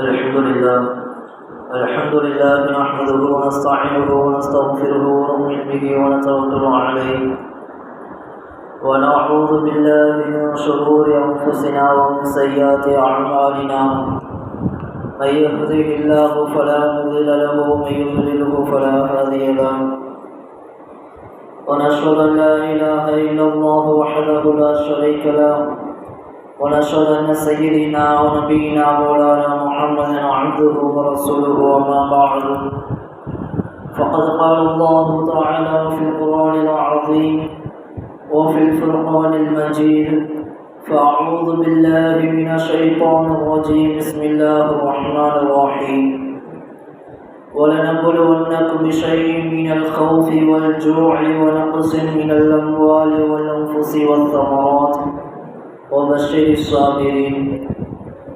الحمد لله. الحمد لله نحمده ونستعينه ونستغفره ونؤمن به ونتوكل عليه. ونعوذ بالله من شرور أنفسنا ومن سيئات أعمالنا. من يهده الله فلا مضل له ومن يضلله فلا هادي له. ونشهد أن لا إله إلا الله وحده لا شريك له. ونشهد أن سيدنا ونبينا مولانا محمدا عبده ورسوله وما بعد. فقد قال الله تعالى في القرآن العظيم وفي الفرقان المجيد فأعوذ بالله من الشيطان الرجيم. بسم الله الرحمن الرحيم. ولنبلونكم بشيء من الخوف والجوع ونقص من الأموال والأنفس والثمرات. وبشر الصابرين.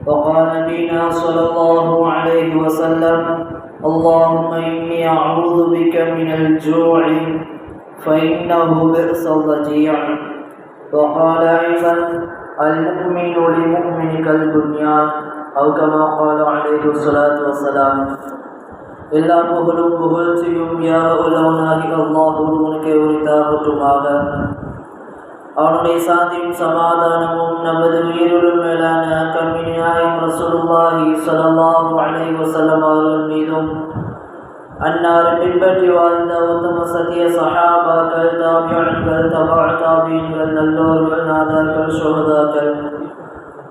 وقال نبينا صلى الله عليه وسلم اللهم إني أعوذ بك من الجوع فإنه بئس الضجيع وقال أيضا المؤمن لمؤمن كالبنيان أو كما قال عليه الصلاة والسلام எல்லா புகழும் புகழ்ச்சியும் யார உலகனாகி அல்லாஹ் ஒருவனுக்கு உரித்தாகட்டுமாக அவனுடைய சாந்தியும் சமாதானமும் நமது உயிருடன் மேலான கண்மினியாயும் ரசூலுல்லாஹி ஸல்லல்லாஹு அலைஹி வஸல்லம் அவர்கள் மீதும் அன்னாரை பின்பற்றி வாழ்ந்த உத்தம சத்திய சஹாபாக்கள் தாபியன்கள் தபா தாபியன்கள் நல்லோர்கள் நாதாக்கள் சோததாக்கள்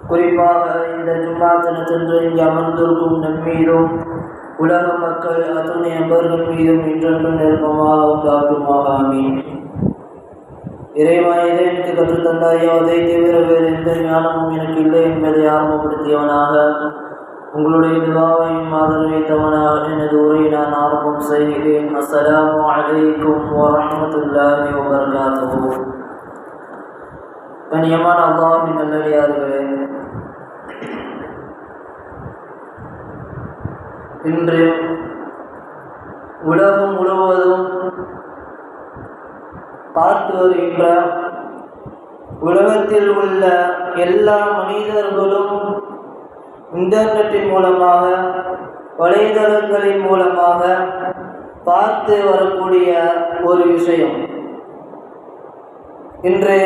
குறிப்பாக இந்த ஜும்மா தினத்தன்று இங்கே அமர்ந்திருக்கும் நம் மீதும் உலக மக்கள் அத்துணை நபர்கள் மீதும் இன்றென்றும் நெருக்கமாக உண்டாக்குமாக ஆமீன் இறைவா எதை எனக்கு கற்றுத்தந்தாயோ அதை தவிர வேறு எந்த ஞானமும் எனக்கு இல்லை என்பதை ஆரம்பப்படுத்தியவனாக உங்களுடைய துவாவையும் ஆதரவைத்தவனாக எனது உரையை நான் ஆரம்பம் செய்கிறேன். அஸ்ஸலாமு அலைக்கும் வரஹ்மத்துல்லாஹி வபரகாத்துஹு. கண்ணியமான அல்லாஹின் நல்லடியார்களே இன்று உலகம் முழுவதும் பார்த்து வருகின்ற உலகத்தில் உள்ள எல்லா மனிதர்களும் இன்டர்நெட்டின் மூலமாக வலைதளங்களின் மூலமாக பார்த்து வரக்கூடிய ஒரு விஷயம். இன்று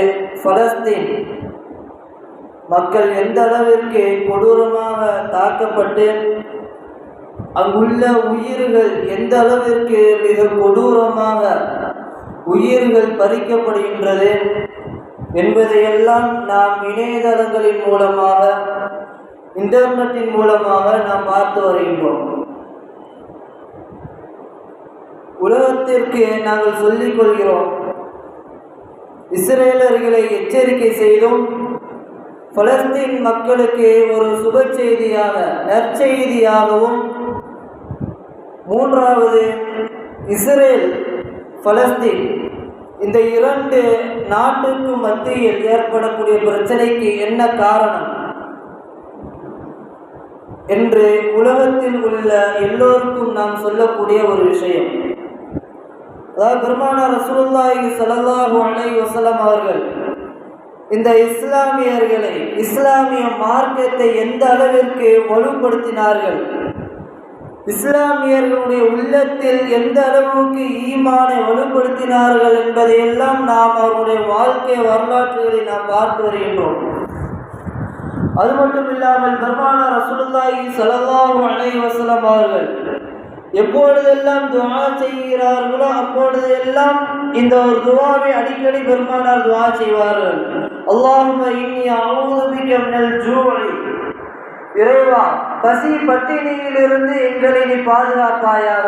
பலஸ்தீன் மக்கள் எந்த அளவிற்கு கொடூரமாக தாக்கப்பட்டு அங்குள்ள உயிர்கள் எந்த அளவிற்கு மிக கொடூரமாக உயிர்கள் பறிக்கப்படுகின்றது என்பதையெல்லாம் நாம் இணையதளங்களின் மூலமாக இன்டர்நெட்டின் மூலமாக நாம் பார்த்து வருகின்றோம். உலகத்திற்கு நாங்கள் சொல்லிக் கொள்கிறோம் இஸ்ரேலர்களை எச்சரிக்கை செய்தும் பலஸ்தீன் மக்களுக்கு ஒரு சுப செய்தியாக நற்செய்தியாகவும் மூன்றாவது இஸ்ரேல் பலஸ்தீன். இந்த இரண்டு நாட்டுக்கு மத்தியில் ஏற்படக்கூடிய பிரச்சனைக்கு என்ன காரணம்? என்று உலகத்தில் உள்ள எல்லோருக்கும் நாம் சொல்லக்கூடிய ஒரு விஷயம். அதாவது பெருமானார் ரசூல்லாஹி ஸல்லல்லாஹு அலை வசலம் அவர்கள் இந்த இஸ்லாமியர்களை இஸ்லாமிய மார்க்கத்தை எந்த அளவிற்கு வலுப்படுத்தினார்கள்? இஸ்லாமியர்களுடைய உள்ளத்தில் எந்த அளவுக்கு ஈமானை வலுப்படுத்தினார்கள் என்பதையெல்லாம் நாம் அவருடைய வாழ்க்கை வரலாற்றுகளை நாம் பார்த்து வருகின்றோம். அது மட்டும் இல்லாமல் பெருமான ரசூலுல்லாஹி ஸல்லல்லாஹு அலைஹி வஸல்லம் அவர்கள் எப்பொழுதெல்லாம் துவா செய்கிறார்களோ அப்பொழுதெல்லாம் இந்த ஒரு துவாவை அடிக்கடி பெருமானார் துவா செய்வார்கள். அல்லாஹும்ம இன்னி அஊது பிக மினல் ஜூஇ இறைவா பசி பட்டினியிலிருந்து எங்களை நீ பாதுகாப்பாயாக.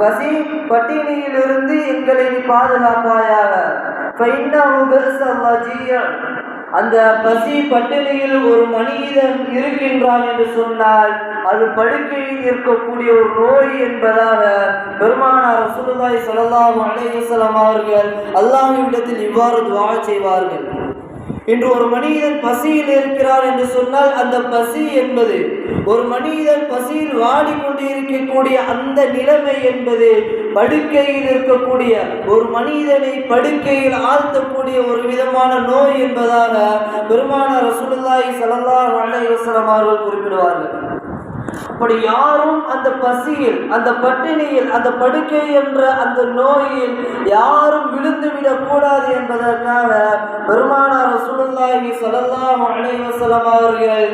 பசி பட்டினியிலிருந்து எங்களை நீ பாதுகாப்பாயாக. அந்த பசி பட்டினியில் ஒரு மனிதன் இருக்கின்றான் என்று சொன்னால் அது படுக்கையில் இருக்கக்கூடிய ஒரு நோய் என்பதாக பெருமானார் ரசூலுல்லாஹி ஸல்லல்லாஹு அலைஹி வஸல்லம் அவர்கள் அல்லாஹ்விடத்தில் இவ்வாறு துவா செய்வார்கள். இன்று ஒரு மனிதன் பசியில் இருக்கிறார் என்று சொன்னால் அந்த பசி என்பது ஒரு மனிதன் பசியில் வாடிக்கொண்டு இருக்கக்கூடிய அந்த நிலைமை என்பது படுக்கையில் இருக்கக்கூடிய ஒரு மனிதனை படுக்கையில் ஆழ்த்தக்கூடிய ஒரு விதமான நோய் என்பதாக பெருமான ரசூலுல்லாஹி ஸல்லல்லாஹு அலைஹி வஸல்லம் அவர்கள் குறிப்பிடுவார்கள். அப்படி யாரும் அந்த பசியில் அந்த பட்டினியில் அந்த படுக்கை என்ற அந்த நோயில் யாரும் விழுந்து விடக்கூடாது என்பதற்காக பெருமானார் சுழல்லாகி சொல்லலாம் அலைஹி அவர்கள்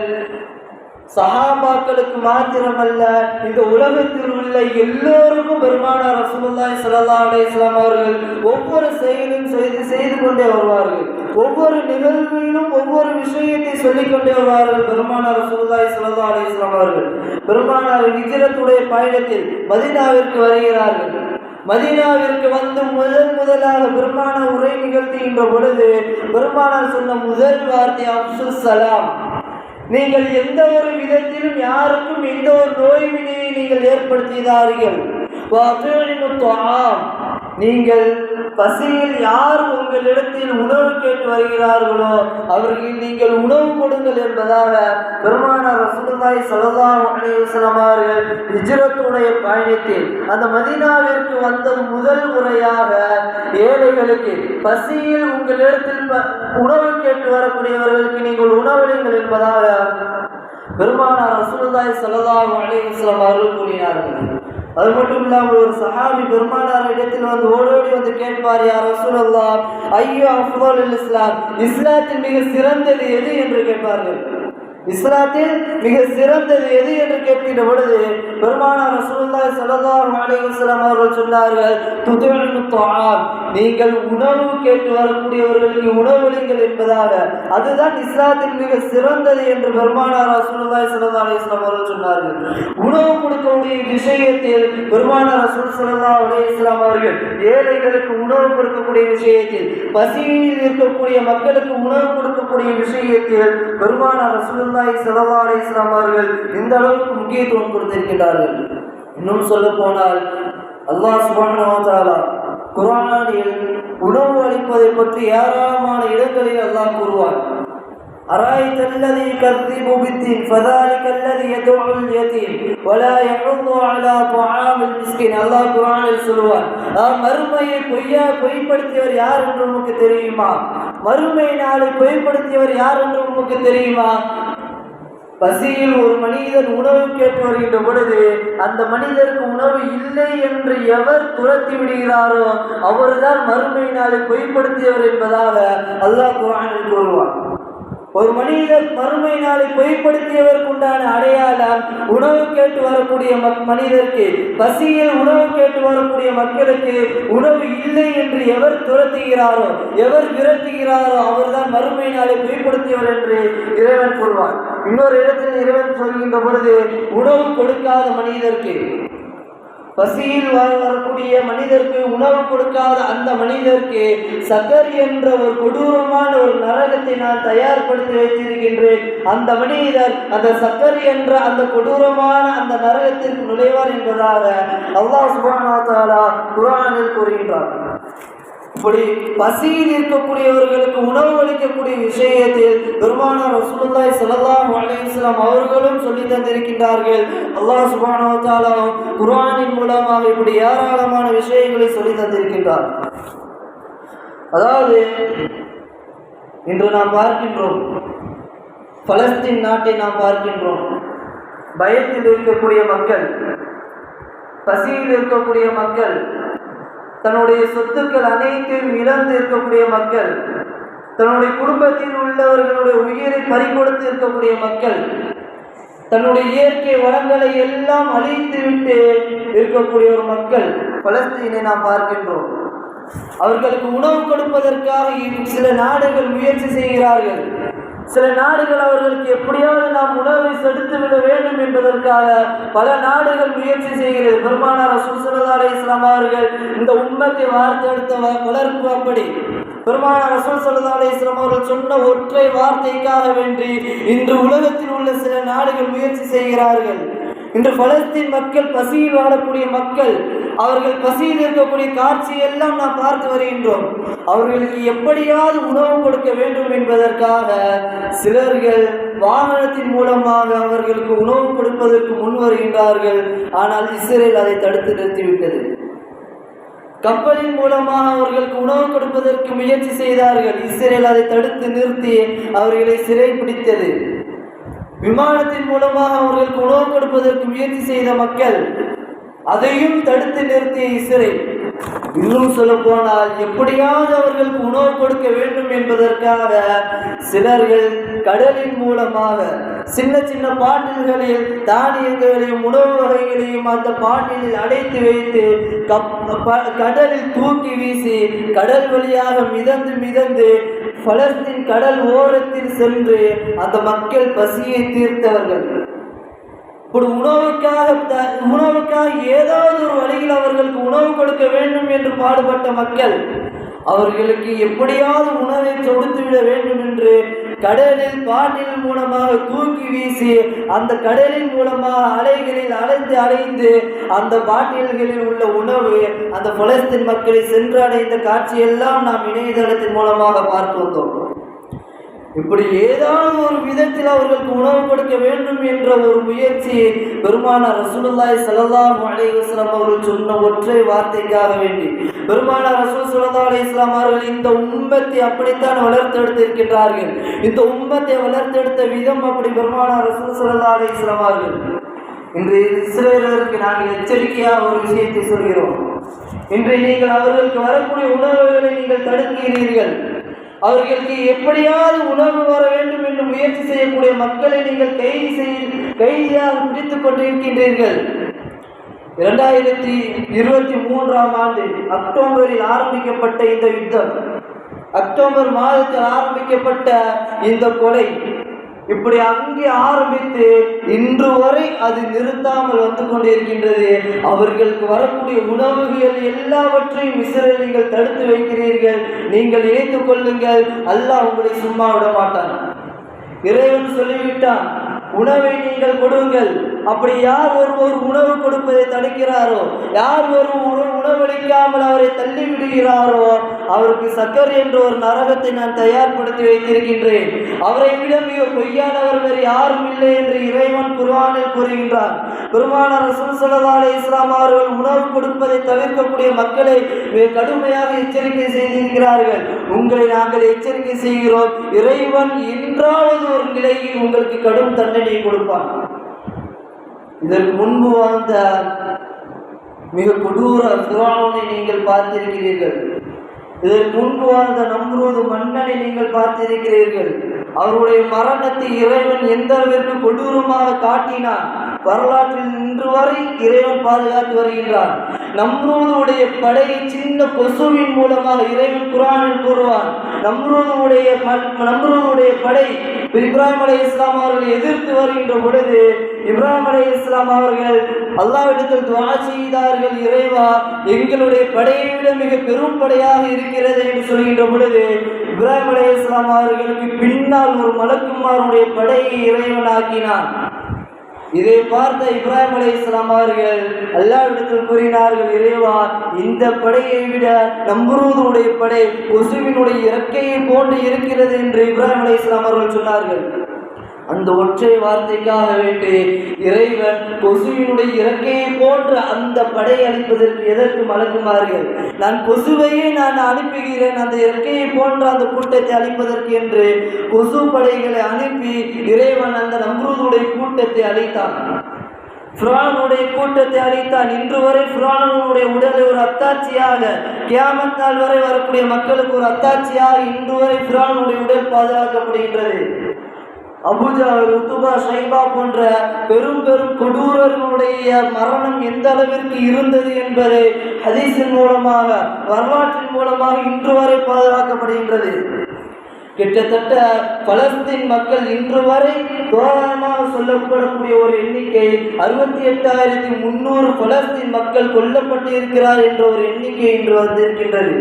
சஹாபாக்களுக்கு மாத்திரமல்ல இந்த உலகத்தில் உள்ள எல்லோருக்கும் பெருமானார் ரசூலுல்லாஹி ஸல்லல்லாஹு அலைஹி வஸல்லம் அவர்கள் ஒவ்வொரு செயலும் செய்து செய்து கொண்டே வருவார்கள். ஒவ்வொரு நிகழ்விலும் ஒவ்வொரு விஷயத்தை சொல்லிக் கொண்டே வருவார்கள் பெருமானார் ரசூலுல்லாஹி ஸல்லல்லாஹு அலைஹி வஸல்லம் அவர்கள். பெருமானார் விஜயத்துடைய பயணத்தில் மதினாவிற்கு வருகிறார்கள். மதீனாவிற்கு வந்து முதல் முதலாக பெருமான உரை நிகழ்த்துகின்ற பொழுது பெருமானார் சொன்ன முதல் வார்த்தை அப்சுல் சலாம். நீங்கள் எந்த ஒரு விதத்திலும் யாருக்கும் எந்த ஒரு நோய் வினையை நீங்கள் ஏற்படுத்தினார்கள் நீங்கள் பசியில் யார் உங்களிடத்தில் உணவு கேட்டு வருகிறார்களோ அவர்கள் நீங்கள் உணவு கொடுங்கள் என்பதாக பெருமானார் ரசூலுல்லாஹி ஸல்லல்லாஹு அலைஹி வஸல்லம் அவர்கள் ஹிஜ்ரத்துடைய பயணத்தில் அந்த மதீனாவிற்கு வந்த முதல் முறையாக ஏழைகளுக்கு பசியில் உங்களிடத்தில் ப- உணவு கேட்டு வரக்கூடியவர்களுக்கு நீங்கள் உணவளிங்கள் என்பதாக பெருமானார் ரசூலுல்லாஹி ஸல்லல்லாஹு அலைஹி வஸல்லம் அவர்கள் கூறினார்கள். அது மட்டும் இல்லாமல் ஒரு சஹாபி பெருமானார் இடத்தில் வந்து ஓடோடி வந்து கேட்பார் யார் ரசூலுல்லாஹ் ஐயோ அஃபல் இஸ்லாம் இஸ்லாத்தில் மிக சிறந்தது எது? என்று கேட்பார்கள். இஸ்லாத்தில் மிக சிறந்தது எது என்று கேட்கின்ற பொழுது பெருமானார் ரசூலுல்லாஹி ஸல்லல்லாஹு அலைஹி வஸல்லம் அவர்கள் சொன்னார்கள் துதுஇமு துஆம். நீங்கள் உணவு கேட்டு வரக்கூடியவர்களுக்கு உணவளிங்கள் என்பதாக அதுதான் இஸ்லாத்தின் மிக சிறந்தது என்று பெருமானார் ரசூலுல்லாஹி ஸல்லல்லாஹு அலைஹி வஸல்லம் அவர்கள் சொன்னார்கள். உணவு கொடுக்கக்கூடிய விஷயத்தில் பெருமானார் ரசூல் ஸல்லல்லாஹு அலைஹி வஸல்லம் அவர்கள் ஏழைகளுக்கு உணவு கொடுக்கக்கூடிய விஷயத்தில் பசியில் இருக்கக்கூடிய மக்களுக்கு உணவு கொடுக்கக்கூடிய விஷயத்தில் பெருமானார் ரசூலுல்லாஹி ஸல்லல்லாஹு அலைஹி வஸல்லம் அவர்கள் இந்த அளவுக்கு முக்கியத்துவம் கொடுத்திருக்கிறார்கள் இன்னும் சொல்ல போனால் அல்லாஹ் சுப்ஹானஹு வ தஆலா குர்ஆனில் உணவு அளிப்பதை பற்றி ஏராளமான இடங்களில் அல்லாஹ் கூறுவான் أرأيت الذي يكذب بالدين فذلك الذي يدعو اليتيم ولا يحض على طعام المسكين அல்லாஹ் குர்ஆனில் சொல்வார் அஹ் மறுமையை பொய்யா பொய்ப்படுத்தியவர் யார் என்று உனக்கு தெரியுமா மறுமை நாளை பொய்ப்படுத்தியவர் யார் என்று உனக்கு தெரியுமா பசியில் ஒரு மனிதன் உணவு கேட்டு வருகின்ற பொழுது அந்த மனிதருக்கு உணவு இல்லை என்று எவர் துரத்தி விடுகிறாரோ அவர்தான் மறுமை நாளை பொய்ப்படுத்தியவர் என்பதாக அல்லாஹ் குரானில் கூறுவான். ஒரு மனிதர் மறுமை நாளை பொய்ப்படுத்தியவருக்கு உண்டான அடையாளம் உணவு கேட்டு வரக்கூடிய மக்- மனிதருக்கு. பசியில் உணவு கேட்டு வரக்கூடிய மக்களுக்கு உணவு இல்லை என்று எவர் துரத்துகிறாரோ எவர் விரட்டுகிறாரோ அவர்தான் மறுமை நாளை பொய்ப்படுத்தியவர் என்று இறைவன் கூறுவார் இன்னொரு இடத்தில் இறைவன் சொல்கின்ற பொழுது உணவு கொடுக்காத மனிதருக்கு பசியில் வர வரக்கூடிய மனிதருக்கு உணவு கொடுக்காத அந்த மனிதருக்கு சக்கர் என்ற ஒரு கொடூரமான ஒரு நரகத்தை நான் தயார்படுத்தி வைத்திருக்கின்றேன். அந்த மனிதர் அந்த சக்கர் என்ற அந்த கொடூரமான அந்த நரகத்திற்கு நுழைவார் என்பதாக அல்லாஹ் சுபானா வ தஆலா கூறுகின்றார் இப்படி பசியில் இருக்கக்கூடியவர்களுக்கு உணவு அளிக்கக்கூடிய விஷயத்தில் பெருமானார் ரசூலுல்லாய் ஸல்லல்லாஹு அலைஹி அவர்களும் சொல்லி தந்திருக்கின்றார்கள். அல்லாஹ் சுப்ஹானஹு வ குர்ஆனின் மூலமாக இப்படி ஏராளமான விஷயங்களை சொல்லி தந்திருக்கின்றார். அதாவது இன்று நாம் பார்க்கின்றோம் பலஸ்தீன் நாட்டை நாம் பார்க்கின்றோம். பயத்தில் இருக்கக்கூடிய மக்கள் பசியில் இருக்கக்கூடிய மக்கள் தன்னுடைய சொத்துக்கள் அனைத்தையும் இழந்து இருக்கக்கூடிய மக்கள் தன்னுடைய குடும்பத்தில் உள்ளவர்களுடைய உயிரை பறிகொடுத்து இருக்கக்கூடிய மக்கள் தன்னுடைய இயற்கை வளங்களை எல்லாம் அழித்து விட்டு இருக்கக்கூடிய ஒரு மக்கள் பலஸ்தீனை நாம் பார்க்கின்றோம். அவர்களுக்கு உணவு கொடுப்பதற்காக சில நாடுகள் முயற்சி செய்கிறார்கள். சில நாடுகள் அவர்களுக்கு எப்படியாவது நாம் உணவை செலுத்து விட வேண்டும் என்பதற்காக பல நாடுகள் முயற்சி செய்கிறது. பெருமானார் ரசூல் அலை இஸ்லாம் அவர்கள் இந்த உண்மத்தை வார்த்தெடுத்த வ- வளர்ப்பு அப்படி. பெருமான ரசூல் சல்லா இஸ்லாம் அவர்கள் சொன்ன ஒற்றை வார்த்தைக்காக வேண்டி இன்று உலகத்தில் உள்ள சில நாடுகள் முயற்சி செய்கிறார்கள். இன்று பலஸ்தீன் மக்கள் பசியில் வாழக்கூடிய மக்கள் அவர்கள் பசியில் இருக்கக்கூடிய காட்சி எல்லாம் நாம் பார்த்து வருகின்றோம். அவர்களுக்கு எப்படியாவது உணவு கொடுக்க வேண்டும் என்பதற்காக சிலர்கள் வாகனத்தின் மூலமாக அவர்களுக்கு உணவு கொடுப்பதற்கு முன் வருகின்றார்கள். ஆனால் இஸ்ரேல் அதை தடுத்து நிறுத்திவிட்டது. கப்பலின் மூலமாக அவர்களுக்கு உணவு கொடுப்பதற்கு முயற்சி செய்தார்கள். இஸ்ரேல் அதை தடுத்து நிறுத்தி அவர்களை சிறை பிடித்தது விமானத்தின் மூலமாக அவர்களுக்கு உணவு கொடுப்பதற்கு முயற்சி செய்த மக்கள் அதையும் தடுத்து நிறுத்திய இஸ்ரேல். இன்னும் சொல்ல போனால் எப்படியாவது அவர்களுக்கு உணவு கொடுக்க வேண்டும் என்பதற்காக சிலர்கள் கடலின் மூலமாக சின்ன சின்ன பாட்டில்களில் தானியங்களையும் உணவு வகைகளையும் அந்த பாட்டிலில் அடைத்து வைத்து கடலில் தூக்கி வீசி கடல் வழியாக மிதந்து மிதந்து பலஸ்தீன் கடல் ஓரத்தில் சென்று அந்த மக்கள் பசியை தீர்த்தவர்கள். ஒரு உணவுக்காக உணவுக்காக ஏதாவது ஒரு வழியில் அவர்களுக்கு உணவு கொடுக்க வேண்டும் என்று பாடுபட்ட மக்கள் அவர்களுக்கு எப்படியாவது உணவை கொடுத்து விட வேண்டும் என்று கடலில் பாட்டில் மூலமாக தூக்கி வீசி அந்த கடலின் மூலமாக அலைகளில் அலைந்து அலைந்து அந்த பாட்டில்களில் உள்ள உணவு அந்த பலஸ்தீன் மக்களை சென்றடைந்த காட்சியெல்லாம் நாம் இணையதளத்தின் மூலமாக பார்த்து வந்தோம். இப்படி ஏதாவது ஒரு விதத்தில் அவர்களுக்கு உணவு கொடுக்க வேண்டும் என்ற ஒரு முயற்சியை பெருமான ரசூலுல்லாய் சல்லாஹ் அலிவஸ்லாம் அவர்கள் சொன்ன ஒற்றை வார்த்தைக்காக வேண்டி. பெருமான ரசூல் சுல்லா அலி இஸ்லாம் அவர்கள் இந்த உம்மத்தை அப்படித்தான் வளர்த்தெடுத்திருக்கின்றார்கள். இந்த உம்மத்தை வளர்த்தெடுத்த விதம் அப்படி பெருமான ரசூல் சுல்லா அலி இஸ்லாம் அவர்கள். இன்று இஸ்ரேலருக்கு நாங்கள் எச்சரிக்கையாக ஒரு விஷயத்தை சொல்கிறோம். இன்று நீங்கள் அவர்களுக்கு வரக்கூடிய உணவுகளை நீங்கள் தடுக்கிறீர்கள். அவர்களுக்கு எப்படியாவது உணவு வர வேண்டும் என்று முயற்சி செய்யக்கூடிய மக்களை நீங்கள் கைது செய்ய கைதியாக பிடித்துக் கொண்டிருக்கின்றீர்கள். இரண்டாயிரத்தி இருபத்தி மூன்றாம் ஆண்டு அக்டோபரில் ஆரம்பிக்கப்பட்ட இந்த யுத்தம். அக்டோபர் மாதத்தில் ஆரம்பிக்கப்பட்ட இந்த கொலை இப்படி அங்கே ஆரம்பித்து இன்று வரை அது நிறுத்தாமல் வந்து கொண்டிருக்கின்றது. அவர்களுக்கு வரக்கூடிய உணவுகள் எல்லாவற்றையும் இஸ்ரேலிகள் தடுத்து வைக்கிறீர்கள். நீங்கள் இணைத்துக் கொள்ளுங்கள் அல்லாஹ் உங்களை சும்மா விட மாட்டான். இறைவன் சொல்லிவிட்டான் உணவை நீங்கள் கொடுங்கள். அப்படி யார் ஒருவர் உணவு கொடுப்பதை தடுக்கிறாரோ யார் ஒரு உணவளிக்காமல் அவரை தள்ளி விடுகிறாரோ அவருக்கு சக்கர் என்ற ஒரு நரகத்தை நான் தயார்படுத்தி வைத்திருக்கின்றேன். அவரை விட மிக பொய்யானவர் வேறு யாரும் இல்லை என்று இறைவன் குர்வானில் கூறுகின்றார் குருமான ரசூல் இஸ்லாம் அவர்கள் உணவு கொடுப்பதை தவிர்க்கக்கூடிய மக்களை கடுமையாக எச்சரிக்கை செய்திருக்கிறார்கள். உங்களை நாங்கள் எச்சரிக்கை செய்கிறோம். இறைவன் என்றாவது ஒரு நிலையில் உங்களுக்கு கடும் தண்டனை கொடுப்பான். இதற்கு முன்பு வாழ்ந்த மிக கொடூர புராணனை நீங்கள் பார்த்திருக்கிறீர்கள். இதற்கு முன்பு வாழ்ந்த நம்புவது மன்னனை நீங்கள் பார்த்திருக்கிறீர்கள். அவருடைய மரணத்தை இறைவன் எந்த அளவிற்கு கொடூரமாக காட்டினான்? வரலாற்றில் இன்று வரை இறைவன் பாதுகாத்து வருகின்றான். நம்ரூதுடைய படையை சின்ன கொசுவின் மூலமாக இறைவன் குரானில் கூறுவான். நம்ரூதுடைய நம்ரூதுடைய படை இப்ராஹிம் அலி இஸ்லாம் அவர்கள் எதிர்த்து வருகின்ற பொழுது இப்ராஹிம் அலி இஸ்லாம் அவர்கள் அல்லாவிடத்தில் துவா செய்தார்கள் இறைவா எங்களுடைய படையை விட மிக பெரும் படையாக இருக்கிறது என்று சொல்கின்ற பொழுது இப்ராஹிம் அலே இஸ்லாம் அவர்களுக்கு பின்னால் ஒரு மலக்குமாருடைய படையை இறைவன் ஆக்கினான். இதை பார்த்த இப்ராஹிம் அலி இஸ்லாம் அவர்கள் அல்லாவிடத்தில் கூறினார்கள் இறைவா இந்த படையை விட நம்புருவதுடைய படை கொசுவினுடைய இறக்கையை போன்று இருக்கிறது என்று இப்ராஹிம் அலி இஸ்லாம் அவர்கள் சொன்னார்கள். அந்த ஒற்றை வார்த்தைக்காக வேண்டு இறைவன் கொசுவினுடைய இறக்கையை போன்று அந்த படை அளிப்பதற்கு எதற்கு மலக்குமார்கள்? நான் கொசுவையே நான் அனுப்புகிறேன் அந்த இறக்கையை போன்ற அந்த கூட்டத்தை அழிப்பதற்கு என்று கொசு படைகளை அனுப்பி இறைவன் அந்த நம்ரூதுடைய கூட்டத்தை அழித்தான். ஃபிரானுடைய கூட்டத்தை அழித்தான். இன்று வரை ஃபிரானுடைய உடலை ஒரு அத்தாட்சியாக கியாமத்தால் வரை வரக்கூடிய மக்களுக்கு ஒரு அத்தாட்சியாக இன்று வரை ஃபிரானுடைய உடல் பாதுகாக்கப்படுகின்றது. அபுஜா ருத்துபா ஷைபா போன்ற பெரும் பெரும் கொடூரர்களுடைய மரணம் எந்த அளவிற்கு இருந்தது என்பதை ஹதீஸின் மூலமாக வரலாற்றின் மூலமாக இன்று வரை பாதுகாக்கப்படுகின்றது. கிட்டத்தட்ட பலஸ்தீன் மக்கள் இன்று வரை தோராயமாக சொல்லப்படக்கூடிய ஒரு எண்ணிக்கை அறுபத்தி எட்டாயிரத்தி முன்னூறு பலஸ்தீன் மக்கள் கொல்லப்பட்டு இருக்கிறார் என்ற ஒரு எண்ணிக்கை இன்று வந்திருக்கின்றது.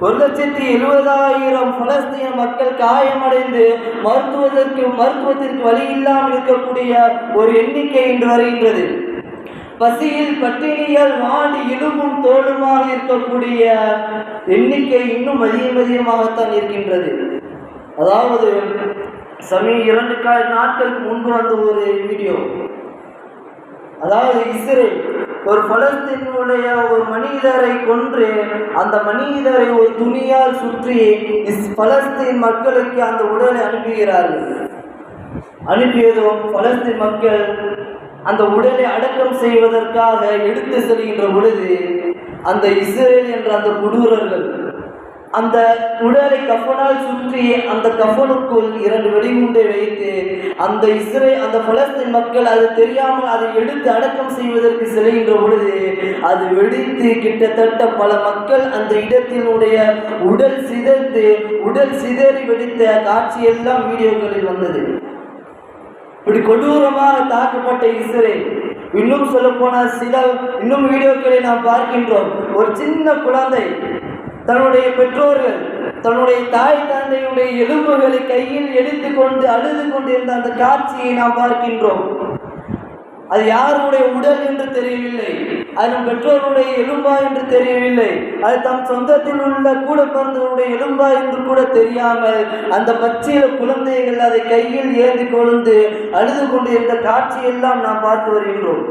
ஒரு லட்சத்தி எழுபதாயிரம் பலஸ்தீன மக்கள் காயமடைந்து மருத்துவதற்கு மருத்துவத்திற்கு வழி இல்லாமல் இருக்கக்கூடிய ஒரு எண்ணிக்கை இன்று வருகின்றது. பசியில் பட்டினியால் வாடி இழுவும் தோளுமாக இருக்கக்கூடிய எண்ணிக்கை இன்னும் அதிகம் அதிகமாகத்தான் இருக்கின்றது. அதாவது சமீ இரண்டு நாட்களுக்கு முன்பு வந்த ஒரு வீடியோ. அதாவது இஸ்ரேல் ஒரு பலஸ்தீனுடைய ஒரு மனிதரை கொன்று அந்த மனிதரை ஒரு துணியால் சுற்றி பலஸ்தீன் மக்களுக்கு அந்த உடலை அனுப்புகிறார்கள். அனுப்பியதும் பலஸ்தீன் மக்கள் அந்த உடலை அடக்கம் செய்வதற்காக எடுத்து செல்கின்ற பொழுது அந்த இஸ்ரேல் என்ற அந்த கொடூரர்கள் அந்த உடலை கஃபனால் சுற்றி அந்த கஃபனுக்குள் இரண்டு வெடிகுண்டை வைத்து அந்த இஸ்ரே அந்த பலஸ்தீன் மக்கள் அது தெரியாமல் அதை எடுத்து அடக்கம் செய்வதற்கு செல்கின்ற பொழுது அது வெடித்து கிட்டத்தட்ட பல மக்கள் அந்த இடத்தினுடைய உடல் சிதைந்து உடல் சிதறி வெடித்த காட்சியெல்லாம் வீடியோக்களில் வந்தது. இப்படி கொடூரமாக தாக்கப்பட்ட இஸ்ரேல் இன்னும் சொல்ல போனால் சில இன்னும் வீடியோக்களை நாம் பார்க்கின்றோம். ஒரு சின்ன குழந்தை. தன்னுடைய பெற்றோர்கள் தன்னுடைய தாய் தந்தையுடைய எலும்புகளை கையில் எடுத்துக்கொண்டு அழுது கொண்டிருந்த அந்த காட்சியை நாம் பார்க்கின்றோம். அது யாருடைய உடல் என்று தெரியவில்லை. அது நம் பெற்றோருடைய எலும்பா என்று தெரியவில்லை. அது தம் சொந்தத்தில் உள்ள கூட பிறந்தவருடைய எலும்பா என்று கூட தெரியாமல் அந்த பச்சையில குழந்தைகள் அதை கையில் ஏந்தி கொழுந்து அழுது கொண்டிருந்த காட்சியெல்லாம் நாம் பார்த்து வருகின்றோம்.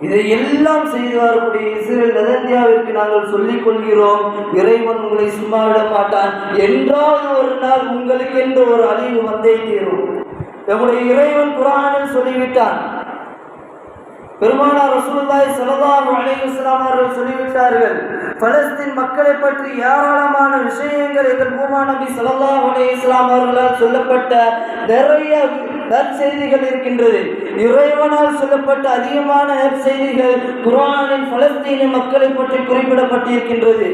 இதையெல்லாம் செய்து வரக்கூடிய இஸ்ரேல் நெதந்தியாவிற்கு நாங்கள் சொல்லிக் கொள்கிறோம். இறைவன் உங்களை சும்மா விட மாட்டான். என்றாவது ஒரு நாள் உங்களுக்கு என்று ஒரு அழிவு வந்தே தீரும். நம்முடைய இறைவன் குரானில் சொல்லிவிட்டான். பெருமானார் ரசூலுல்லாஹி ஸல்லல்லாஹு அலைஹி வஸல்லம் அவர்கள் சொல்லிவிட்டார்கள் பலஸ்தீன் மக்களை பற்றி ஏராளமான விஷயங்கள் எங்கள் பூமா நபி ஸல்லல்லாஹு அலைஹி வஸல்லம் அவர்களால் சொல்லப்பட்ட நிறைய நற்செய்திகள் இருக்கின்றது. இறைவனால் சொல்லப்பட்ட அதிகமான நற்செய்திகள் குரானின் பலஸ்தீன மக்களை பற்றி குறிப்பிடப்பட்டிருக்கின்றது.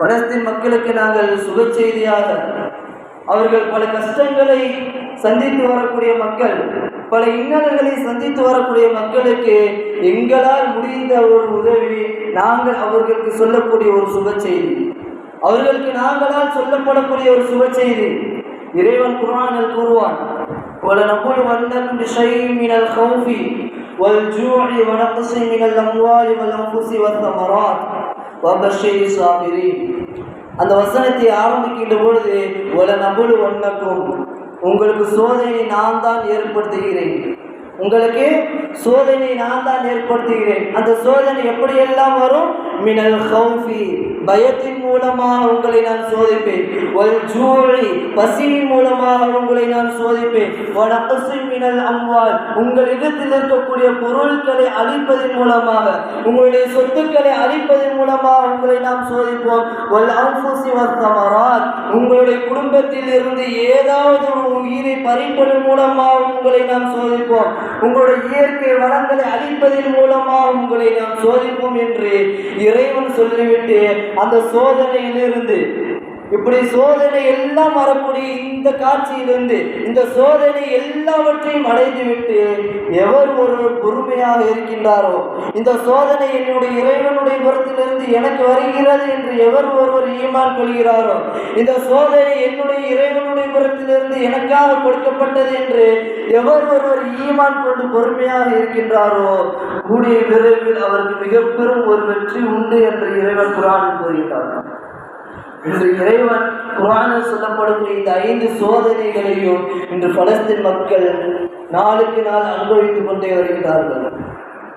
பலஸ்தீன் மக்களுக்கு நாங்கள் சுப செய்தியாக அவர்கள் பல கஷ்டங்களை சந்தித்து வரக்கூடிய மக்கள் பல இன்னல்களை சந்தித்து வரக்கூடிய மக்களுக்கு எங்களால் முடிந்த ஒரு உதவி நாங்கள் அவர்களுக்கு சொல்லக்கூடிய ஒரு சுப செய்தி அவர்களுக்கு நாங்களால் சொல்லப்படக்கூடிய ஒரு சுப செய்தி இறைவன் குர்ஆனில் கூறுவான் وَلَنَبْلُوَنَّكُمْ بِشَيْءٍ مِنَ الْخَوْفِ وَالْجُوعِ وَنَقْصٍ مِنَ الْأَمْوَالِ وَالْأَنفُسِ وَالثَّمَرَاتِ وَبَشِّرِ الصَّابِرِينَ அந்த வசனத்தை ஆரம்பிக்கின்ற பொழுது ஒல நபுல் ஒன்னக்கும் உங்களுக்கு சோதனையை நான் தான் ஏற்படுத்துகிறேன். உங்களுக்கு சோதனை நான் தான் ஏற்படுத்துகிறேன். அந்த சோதனை எப்படி எல்லாம் வரும்? மினல் ஹவுஃபி பயத்தின் மூலமாக உங்களை நான் சோதிப்பேன். ஒல் ஜூழி பசியின் மூலமாக உங்களை நான் சோதிப்பேன். ஒல் அகசி மினல் அம்வால் உங்களிடத்தில் இருக்கக்கூடிய பொருட்களை அழிப்பதன் மூலமாக உங்களுடைய சொத்துக்களை அழிப்பதன் மூலமாக உங்களை நாம் சோதிப்போம். ஒல் அம்பூசி வர்த்தமரால் உங்களுடைய குடும்பத்தில் இருந்து ஏதாவது ஒரு உயிரை பறிப்பதன் மூலமாக உங்களை நாம் சோதிப்போம். உங்களுடைய இயற்கை வளங்களை அழிப்பதன் மூலமாக உங்களை நாம் சோதிப்போம் என்று இறைவன் சொல்லிவிட்டு அந்த சோதனையிலிருந்து இப்படி சோதனை எல்லாம் வரக்கூடிய இந்த காட்சியிலிருந்து இந்த சோதனை எல்லாவற்றையும் அடைந்துவிட்டு எவர் ஒருவர் பொறுமையாக இருக்கின்றாரோ? இந்த சோதனை என்னுடைய இறைவனுடைய புறத்திலிருந்து எனக்கு வருகிறது என்று எவர் ஒருவர் ஈமான் கொள்கிறாரோ? இந்த சோதனை என்னுடைய இறைவனுடைய புறத்திலிருந்து எனக்காக கொடுக்கப்பட்டது என்று எவர் ஒருவர் ஈமான் கொண்டு பொறுமையாக இருக்கின்றாரோ? கூடிய விரைவில் அவருக்கு மிக பெரும் ஒரு வெற்றி உண்டு என்று இறைவன் குரான் கூறுகிறார் இன்று இறைவன் குரானில் சொல்லப்படுகிற இந்த ஐந்து சோதனைகளையும் இன்று பலஸ்தீன் மக்கள் நாளுக்கு நாள் அனுபவித்துக் கொண்டே வருகிறார்கள்.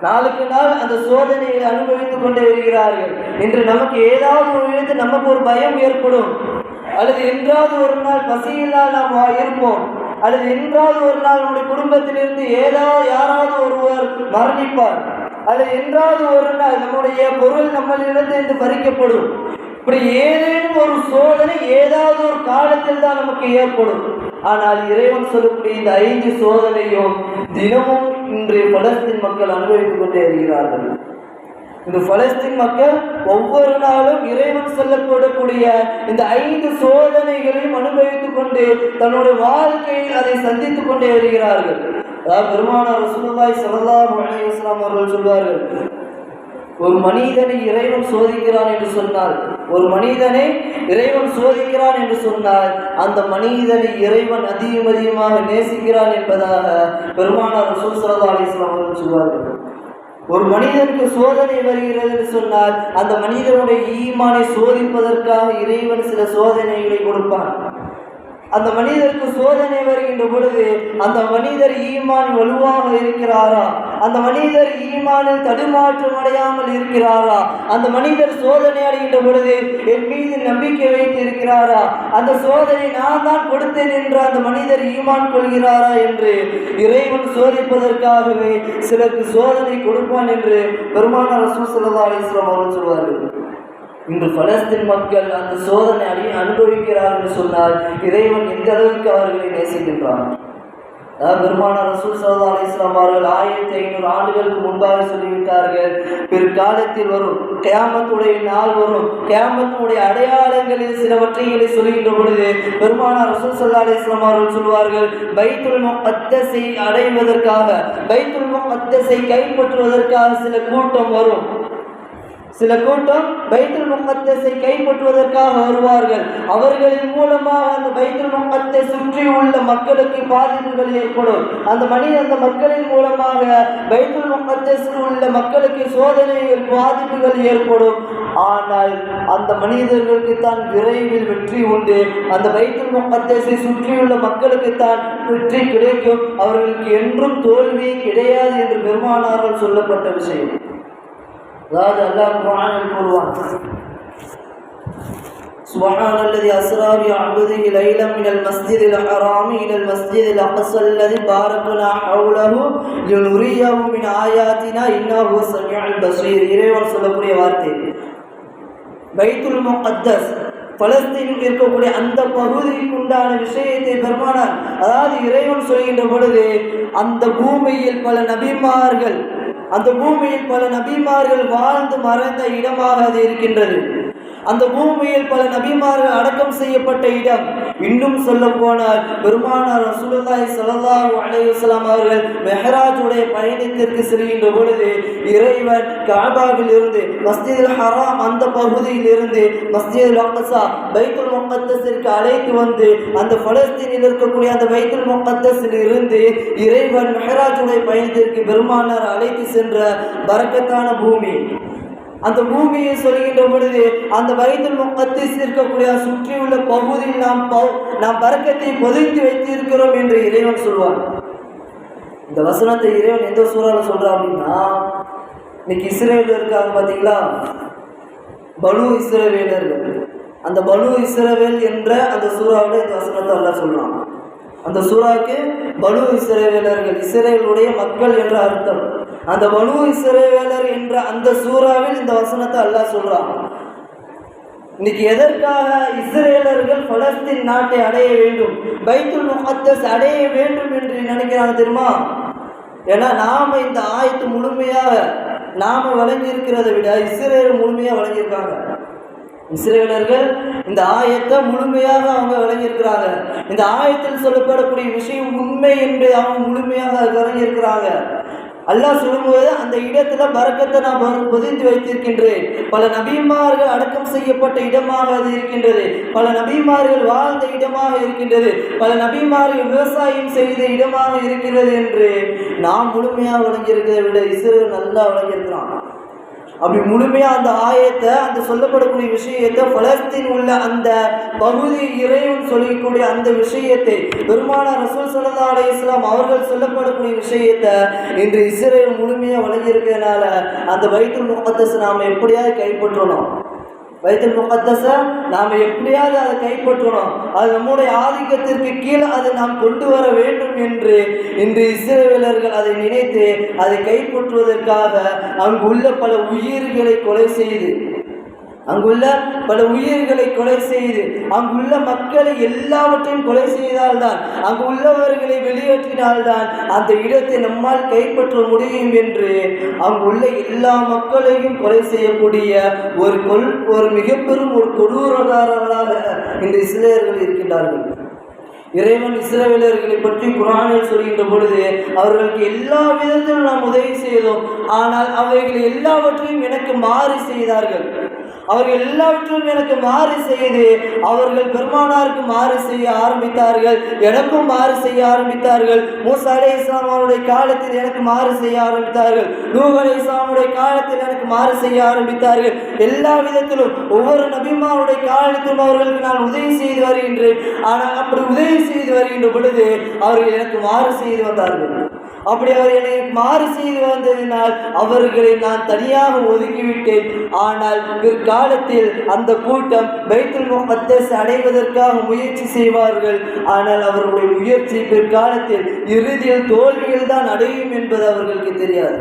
நாளுக்கு நாள் அந்த சோதனையை அனுபவித்துக் கொண்டே வருகிறார்கள். இன்று நமக்கு ஏதாவது ஒரு விதத்தில் நமக்கு ஒரு பயம் ஏற்படும். அல்லது என்றாவது ஒரு நாள் பசியினால் நாம் இருப்போம். அல்லது என்றாவது ஒரு நாள் நம்முடைய குடும்பத்திலிருந்து ஏதாவது யாராவது ஒருவர் மரணிப்பார். அல்லது என்றாவது ஒரு நாள் நம்முடைய பொருள் நம்மளிலிருந்து இன்று பறிக்கப்படும். இப்படி ஏதேனும் ஒரு சோதனை ஏதாவது ஒரு காலத்தில் தான் நமக்கு ஏற்படும். ஆனால் இறைவன் சொல்லக்கூடிய இந்த ஐந்து சோதனையும் தினமும் இன்றைய பலஸ்தீன் மக்கள் அனுபவித்துக் கொண்டே இருக்கிறார்கள். இந்த பலஸ்தீன் மக்கள் ஒவ்வொரு நாளும் இறைவன் சொல்லப்படக்கூடிய இந்த ஐந்து சோதனைகளையும் அனுபவித்துக் கொண்டு தன்னுடைய வாழ்க்கையில் அதை சந்தித்துக் கொண்டே வருகிறார்கள். அதாவது பெருமானார் ரசூலுல்லாஹி ஸல்லல்லாஹு அலைஹி அவர்கள் சொல்வார்கள் ஒரு மனிதனை இறைவன் சோதிக்கிறான் என்று சொன்னால் ஒரு மனிதனை இறைவன் சோதிக்கிறான் என்று சொன்னால் அந்த மனிதனை இறைவன் அதிகம் அதிகமாக நேசிக்கிறான் என்பதாக பெருமானார் ரசூல் ஸல்லல்லாஹு அலைஹி அவர்கள் சொல்வார்கள். ஒரு மனிதனுக்கு சோதனை வருகிறது என்று சொன்னால் அந்த மனிதனுடைய ஈமானை சோதிப்பதற்காக இறைவன் சில சோதனைகளை கொடுப்பான். அந்த மனிதருக்கு சோதனை வருகின்ற பொழுது அந்த மனிதர் ஈமான் வலுவாக இருக்கிறாரா? அந்த மனிதர் ஈமானில் தடுமாற்றம் அடையாமல் இருக்கிறாரா? அந்த மனிதர் சோதனை அடைகின்ற பொழுது என் மீது நம்பிக்கை வைத்து இருக்கிறாரா அந்த சோதனை நான் தான் கொடுத்தேன் என்று அந்த மனிதர் ஈமான் கொள்கிறாரா என்று இறைவன் சோதிப்பதற்காகவே சிலருக்கு சோதனை கொடுப்பான் என்று பெருமானார் ரசூல் ஸல்லல்லாஹு அலைஹி அவர்கள் சொல்வார்கள். இன்று பலஸ்தீன் மக்கள் அந்த சோதனை அடி அனுபவிக்க சொன்னால் இறைவன் எந்த அளவுக்கு அவர்களை நேசிக்கின்றான். அதாவது பெருமானார் ரசூல் சல்லா அலிஸ்லாம் அவர்கள் ஆயிரத்தி ஐநூறு ஆண்டுகளுக்கு முன்பாக சொல்லிவிட்டார்கள் பிற்காலத்தில் வரும் கேமத்துடைய நாள் வரும் கேமத்துடைய அடையாளங்களில் சிலவற்றைகளை சொல்கின்ற பொழுது பெருமான ரசூல் சல்லா அலிஸ்லாம் அவர்கள் சொல்வார்கள் பைத்துல் முகத்தஸை அடைவதற்காக பைத்துல் முகத்தஸை கைப்பற்றுவதற்காக சில கூட்டம் வரும். சில கூட்டம் பைத்துல் முகத்தை கைப்பற்றுவதற்காக வருவார்கள். அவர்களின் மூலமாக அந்த பைத்துல் முகத்தை சுற்றி உள்ள மக்களுக்கு பாதிப்புகள் ஏற்படும். அந்த மனித அந்த மக்களின் மூலமாக பைத்துல் முகத்தை உள்ள மக்களுக்கு சோதனைகள் பாதிப்புகள் ஏற்படும். ஆனால் அந்த மனிதர்களுக்கு தான் விரைவில் வெற்றி உண்டு. அந்த பைத்துல் முகத்தை சுற்றியுள்ள மக்களுக்கு தான் வெற்றி கிடைக்கும். அவர்களுக்கு என்றும் தோல்வி கிடையாது என்று பெருமானார்கள் சொல்லப்பட்ட விஷயம். அதாவது அல்லாஹ் குர்ஆனில் கூறுவான் سبحان الذي أسرى بعبده ليلا من المسجد الحرام إلى المسجد الأقصى الذي باركنا حوله لنريه من آياتنا إنه هو السميع البصير இறைவன் சொல்லக்கூடிய வார்த்தை பைத்துல் முகத்தஸ் பலஸ்தீனில் இருக்கக்கூடிய அந்த பகுதிக்கு உண்டான விஷயத்தை பெருமானார் அதாவது இறைவன் சொல்கின்ற பொழுது அந்த பூமியில் பல நபிமார்கள் அந்த பூமியில் பல நபிமார்கள் வாழ்ந்து மறைந்த இடமாக அது இருக்கின்றது. அந்த பூமியில் பல நபிமார்கள் அடக்கம் செய்யப்பட்ட இடம். இன்னும் சொல்ல போனால் பெருமானார் ரசூலுல்லாஹி ஸல்லல்லாஹு அலைஹி வஸல்லம் அவர்கள் மெஹராஜுடைய பயணத்திற்கு செல்கின்ற பொழுது இறைவன் காபாவில் இருந்து மஸ்ஜிதுல் ஹராம் அந்த பகுதியில் இருந்து மஸ்ஜிதுல் அக்ஸா பைத்துல் முகத்தஸிற்கு அழைத்து வந்து அந்த பலஸ்தீனில் இருக்கக்கூடிய அந்த பைத்துல் முகத்தஸில் இருந்து இறைவன் மெஹராஜுடைய பயணத்திற்கு பெருமானார் அழைத்து சென்ற பரக்கத்தான பூமி. அந்த பூமியை சொல்கின்ற பொழுது அந்த வயதில் முகத்திஸ் இருக்கக்கூடிய சுற்றியுள்ள பகுதியில் நாம் நாம் பறக்கத்தை பொதித்து வைத்திருக்கிறோம் என்று இறைவன் சொல்வார். இந்த வசனத்தை இறைவன் எந்த சூறாவில் சொல்றான் அப்படின்னா இன்னைக்கு இஸ்ரேல் இருக்காங்க பார்த்தீங்களா? பனு இஸ்ரவேலர்கள். அந்த பனு இஸ்ரவேல் என்ற அந்த சூறாவில் இந்த வசனத்தை அல்லாஹ் சொல்கிறான் அந்த சூறாவுக்கு பனு இஸ்ரவேலர்கள் இஸ்ரேலுடைய மக்கள் என்ற அர்த்தம். அந்த பனு இஸ்ரவேலர் என்ற அந்த சூறாவில் இந்த வசனத்தை அல்லாஹ் சொல்கிறான் இன்னைக்கு எதற்காக இஸ்ரேலர்கள் பலஸ்தீன் நாட்டை அடைய வேண்டும் பைத்துல் முகத்தஸ் அடைய வேண்டும் என்று நினைக்கிறாங்க தெரியுமா? ஏன்னா நாம் இந்த ஆயத்து முழுமையாக நாம் வழங்கியிருக்கிறதை விட இஸ்ரேல் முழுமையாக வழங்கியிருக்காங்க. இஸ்ரேலர்கள் இந்த ஆயத்தை முழுமையாக அவங்க வழங்கியிருக்கிறாங்க. இந்த ஆயத்தில் சொல்லப்படக்கூடிய விஷயம் உண்மை என்று அவங்க முழுமையாக வழங்கியிருக்கிறாங்க. அல்லாஹ் சொல்லும்போது அந்த இடத்துல பரக்கத்தை நான் பொ- பொதிந்து வைத்திருக்கின்றேன். பல நபிமார்கள் அடக்கம் செய்யப்பட்ட இடமாக அது இருக்கின்றது. பல நபிமார்கள் வாழ்ந்த இடமாக இருக்கின்றது. பல நபிமார்கள் விவசாயம் செய்த இடமாக இருக்கிறது என்று நாம் முழுமையாக வழங்கியிருக்கிறதை விட இஸ்ரேல் நல்லா விளங்கியிருக்கிறான் அப்படி முழுமையாக அந்த ஆயத்தை அந்த சொல்லப்படக்கூடிய விஷயத்தை பலஸ்தீன் உள்ள அந்த பகுதி இறைவன் சொல்லக்கூடிய அந்த விஷயத்தை பெருமான ரசூல் சல்லா அலி இஸ்லாம் அவர்கள் சொல்லப்படக்கூடிய விஷயத்தை இன்று இஸ்ரேல் முழுமையாக வழங்கியிருக்கிறதுனால அந்த வயிற்று முகத்தை நாம் எப்படியாவது கைப்பற்றணும். வைத்தல் முகத்தஸை நாம் எப்படியாவது அதை கைப்பற்றணும். அது நம்முடைய ஆதிக்கத்திற்கு கீழே அதை நாம் கொண்டு வர வேண்டும் என்று இன்று இஸ்ரேலர்கள் அதை நினைத்து அதை கைப்பற்றுவதற்காக அங்குள்ள பல உயிர்களை கொலை செய்து அங்குள்ள பல உயிர்களை கொலை செய்து அங்குள்ள மக்களை எல்லாவற்றையும் கொலை செய்தால்தான் அங்கு உள்ளவர்களை வெளியேற்றினால்தான் அந்த இடத்தை நம்மால் கைப்பற்ற முடியும் என்று அங்குள்ள எல்லா மக்களையும் கொலை செய்யக்கூடிய ஒரு கொல் ஒரு மிக பெரும் ஒரு கொடூரதாரர்களாக இந்த இஸ்ரேலர்கள் இருக்கின்றார்கள். இறைவன் இஸ்ரவேலர்களை பற்றி குரானில் சொல்கின்ற பொழுது அவர்களுக்கு எல்லா விதத்திலும் நாம் உதவி செய்தோம் ஆனால் அவைகள் எல்லாவற்றையும் எனக்கு மாறி செய்தார்கள். அவர்கள் எல்லாவற்றிலும் எனக்கு மாறு செய்து அவர்கள் பெருமானாருக்கு மாறு செய்ய ஆரம்பித்தார்கள் எனக்கும் மாறு செய்ய ஆரம்பித்தார்கள். மூசா அலே இஸ்லாமாவுடைய காலத்தில் எனக்கு மாறு செய்ய ஆரம்பித்தார்கள். நூஹ் அலே இஸ்லாமுடைய காலத்தில் எனக்கு மாறு செய்ய ஆரம்பித்தார்கள். எல்லா விதத்திலும் ஒவ்வொரு நபிமாருடைய காலத்திலும் அவர்களுக்கு நான் உதவி செய்து வருகின்றேன். ஆனால் அப்படி உதவி செய்து வருகின்ற பொழுது அவர்கள் எனக்கு மாறு செய்து வந்தார்கள். அப்படி அவர் என்னை மாறு செய்து வந்ததினால் அவர்களை நான் தனியாக ஒதுக்கிவிட்டேன். ஆனால் காலத்தில் அந்த கூட்டம் பைத்துல் முகத்தஸ் அடைவதற்காக முயற்சி செய்வார்கள். ஆனால் அவர்களுடைய முயற்சி பிற்காலத்தில் இறுதியில் தோல்வியில் தான் அடையும் என்பது அவர்களுக்கு தெரியாது.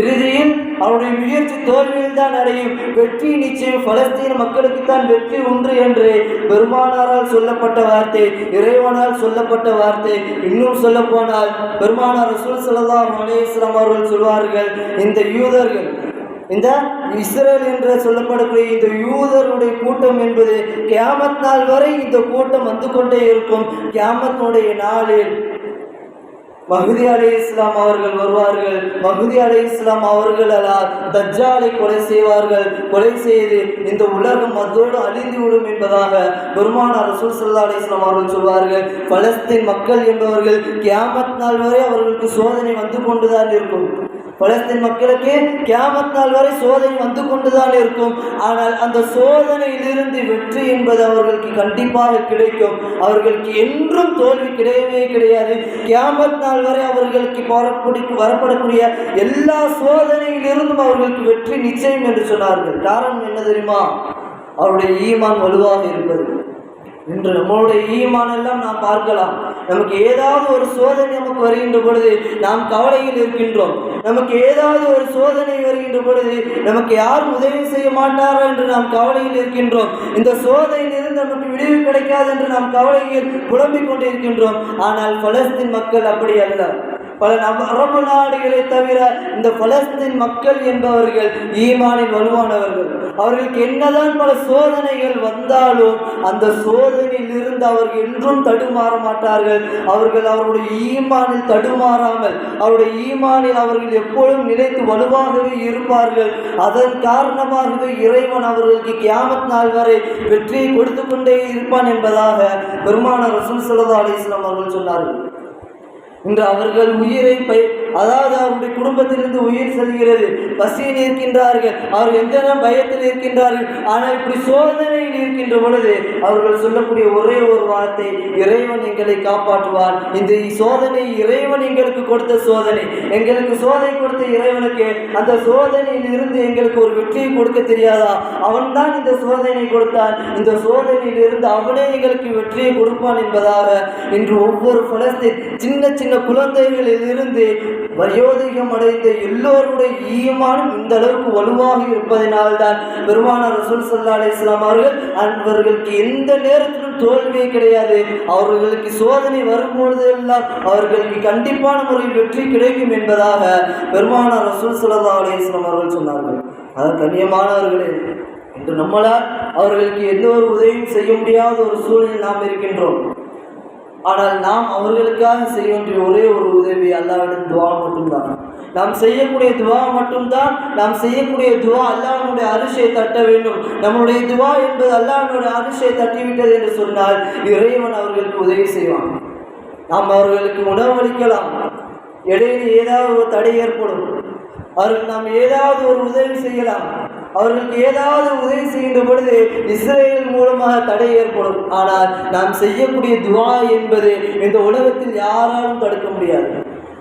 இறுதியில் அவருடைய முயற்சி தோல்வியில் தான் அடையும். வெற்றி நிச்சயம் பலஸ்தீன மக்களுக்கு தான் வெற்றி உண்டு என்று பெருமானாரால் சொல்லப்பட்ட வார்த்தை இறைவனால் சொல்லப்பட்ட வார்த்தை. இன்னும் சொல்ல போனால் பெருமானார் ரசூல் சல்லல்லாஹு மலேஸ்வரம் அவர்கள் சொல்வார்கள் இந்த யூதர்கள் இந்த இஸ்ரேல் என்று சொல்லப்படக்கூடிய இந்த யூதருடைய கூட்டம் என்பது கியாமத் நாள் வரை இந்த கூட்டம் வந்து கொண்டே இருக்கும். கியாமத்தினுடைய நாளில் மகுதி அலை இஸ்லாம் அவர்கள் வருவார்கள். மகுதி அலை இஸ்லாம் அவர்களால் தஜ்ஜாலை கொலை செய்வார்கள். கொலை செய்து இந்த உலகம் அதோடு அழிந்துவிடும் என்பதாக பெருமானார் ரசூல் சல்லா அலி இஸ்லாம் அவர்கள் சொல்வார்கள். பலஸ்தீன் மக்கள் என்பவர்கள் கியாமத் நாள் வரை அவர்களுக்கு சோதனை வந்து கொண்டுதான் இருக்கும். பலஸ்தீன் மக்களுக்கு கியாமத் நாள் வரை சோதனை வந்து கொண்டுதான் இருக்கும். ஆனால் அந்த சோதனையிலிருந்து வெற்றி என்பது அவர்களுக்கு கண்டிப்பாக கிடைக்கும். அவர்களுக்கு என்றும் தோல்வி கிடையவே கிடையாது. கியாமத் நாள் வரை அவர்களுக்கு வரக்கூடிய வரப்படக்கூடிய எல்லா சோதனையிலிருந்தும் அவர்களுக்கு வெற்றி நிச்சயம் என்று சொன்னார்கள். காரணம் என்ன தெரியுமா? அவருடைய ஈமான் வலுவாக இருப்பது இன்று நம்மளுடைய ஈமான் எல்லாம் நாம் பார்க்கலாம். நமக்கு ஏதாவது ஒரு சோதனை நமக்கு வருகின்ற பொழுது நாம் கவலையில் இருக்கின்றோம். நமக்கு ஏதாவது ஒரு சோதனை வருகின்ற பொழுது நமக்கு யாரும் உதவி செய்ய மாட்டாரா என்று நாம் கவலையில் இருக்கின்றோம். இந்த சோதனையிலிருந்து நமக்கு விடுவி கிடைக்காது என்று நாம் கவலையில் புலம்பிக் கொண்டிருக்கின்றோம். ஆனால் பலஸ்தீன் மக்கள் அப்படி அல்ல. பல அரபு நாடுகளை தவிர இந்த பலஸ்தீன் மக்கள் என்பவர்கள் ஈமானின் வலுவானவர்கள். அவர்களுக்கு என்னதான் பல சோதனைகள் வந்தாலும் அந்த சோதனையில் இருந்து அவர்கள் என்றும் தடுமாற மாட்டார்கள். அவர்கள் அவருடைய ஈமானில் தடுமாறாமல் அவருடைய ஈமானில் அவர்கள் எப்பொழுதும் நிலைத்து வலுவாகவே இருப்பார்கள். அதன் காரணமாகவே இறைவன் அவர்களுக்கு கியாமத் நாள் வரை வெற்றியை கொடுத்து கொண்டே இருப்பான் என்பதாக பெருமான ரசூல் சல்லா அலிஸ்லாம் அவர்கள் சொன்னார்கள். இன்று அவர்கள் உயிரை பை அதாவது அவருடைய குடும்பத்திலிருந்து உயிர் செல்கிறது. பசியில் இருக்கின்றார்கள் அவர்கள் எந்த பயத்தில் இருக்கின்றார்கள். ஆனால் இப்படி சோதனையில் இருக்கின்ற பொழுது அவர்கள் சொல்லக்கூடிய ஒரே ஒரு வார்த்தை இறைவன் எங்களை காப்பாற்றுவான். இந்த சோதனை இறைவன் எங்களுக்கு கொடுத்த சோதனை. எங்களுக்கு சோதனை கொடுத்த இறைவனுக்கு அந்த சோதனையில் இருந்து எங்களுக்கு ஒரு வெற்றியை கொடுக்க தெரியாதா? அவன்தான் இந்த சோதனை கொடுத்தான். இந்த சோதனையில் இருந்து அவனே எங்களுக்கு வெற்றியை கொடுப்பான் என்பதாக இன்று ஒவ்வொரு பலஸ்தீன் சின்ன சின்ன குழந்தைகளில் இருந்து வயோதிகம் அடைந்த எல்லோருடைய ஈயமானம் இந்த அளவுக்கு வலுவாக இருப்பதனால்தான் பெருமான ரசூல் சல்லா அலிஸ்லாம் அவர்கள் அவர்களுக்கு எந்த நேரத்திலும் தோல்வியே கிடையாது. அவர்களுக்கு சோதனை வரும்பொழுது எல்லாம் அவர்களுக்கு கண்டிப்பான முறையில் வெற்றி கிடைக்கும் என்பதாக பெருமான ரசூல் சல்லா அலிஸ்லாம் அவர்கள் சொன்னார்கள். அது கண்ணியமானவர்களே இன்று நம்மளால் அவர்களுக்கு எந்த ஒரு உதவியும் செய்ய முடியாத ஒரு சூழலில் நாம் இருக்கின்றோம். ஆனால் நாம் அவர்களுக்காக செய்ய வேண்டிய ஒரே ஒரு உதவி அல்லாவிடம் துவா மட்டும்தான். நாம் செய்யக்கூடிய துவா மட்டும்தான். நாம் செய்யக்கூடிய துவா அல்லாவினுடைய அரிசியை தட்ட வேண்டும். நம்முடைய துவா என்பது அல்லாவினுடைய அரிசியை தட்டிவிட்டது என்று சொன்னால் இறைவன் அவர்களுக்கு உதவி செய்வான். நாம் அவர்களுக்கு உணவளிக்கலாம் இடையில் ஏதாவது ஒரு தடை ஏற்படும். அவர்கள் நாம் ஏதாவது ஒரு உதவி செய்யலாம். அவர்களுக்கு ஏதாவது உதவி செய்கின்ற பொழுது இஸ்ரேல் மூலமாக தடை ஏற்படும். ஆனால் நாம் செய்யக்கூடிய துவா என்பது இந்த உலகத்தில் யாராலும் தடுக்க முடியாது.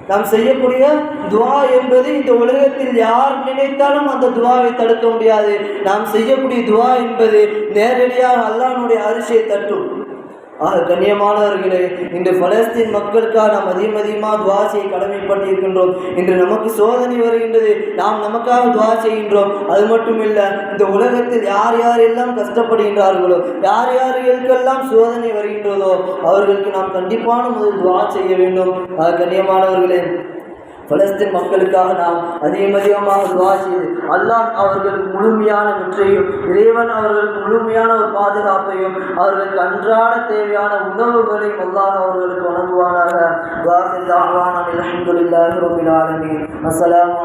நாம் செய்யக்கூடிய துவா என்பது இந்த உலகத்தில் யார் நினைத்தாலும் அந்த துவாவை தடுக்க முடியாது. நாம் செய்யக்கூடிய துவா என்பது நேரடியாக அல்லாஹ்வுடைய அரிசியை தட்டும். ஆக கண்ணியமானவர்களே இன்று பலஸ்தீன் மக்களுக்காக நாம் அதிகம் அதிகமாக துவா செய்ய கடமைப்பட்டிருக்கின்றோம். இன்று நமக்கு சோதனை வருகின்றது. நாம் நமக்காக துவா செய்கின்றோம். அது மட்டும் இல்லை இந்த உலகத்தில் யார் யாரெல்லாம் கஷ்டப்படுகின்றார்களோ யார் யாருக்கெல்லாம் சோதனை வருகின்றதோ அவர்களுக்கு நாம் கண்டிப்பான முதல் துவா செய்ய வேண்டும். ஆக கண்ணியமானவர்களே பலஸ்தீன் மக்களுக்காக நாம் அதிகம் அதிகமாக துவா செய்து அல்லாஹ் அவர்களுக்கு முழுமையான வெற்றியும் இறைவன் அவர்களுக்கு முழுமையான ஒரு பாதுகாப்பையும் அவர்களுக்கு அன்றாட தேவையான உணவுகளையும் அல்லாஹ் அவர்களுக்கு வழங்குவானாக. வாஹிர் தாழ்வான அலமதுல்லாஹி ரபில் ஆலமீன். அஸ்ஸலாமு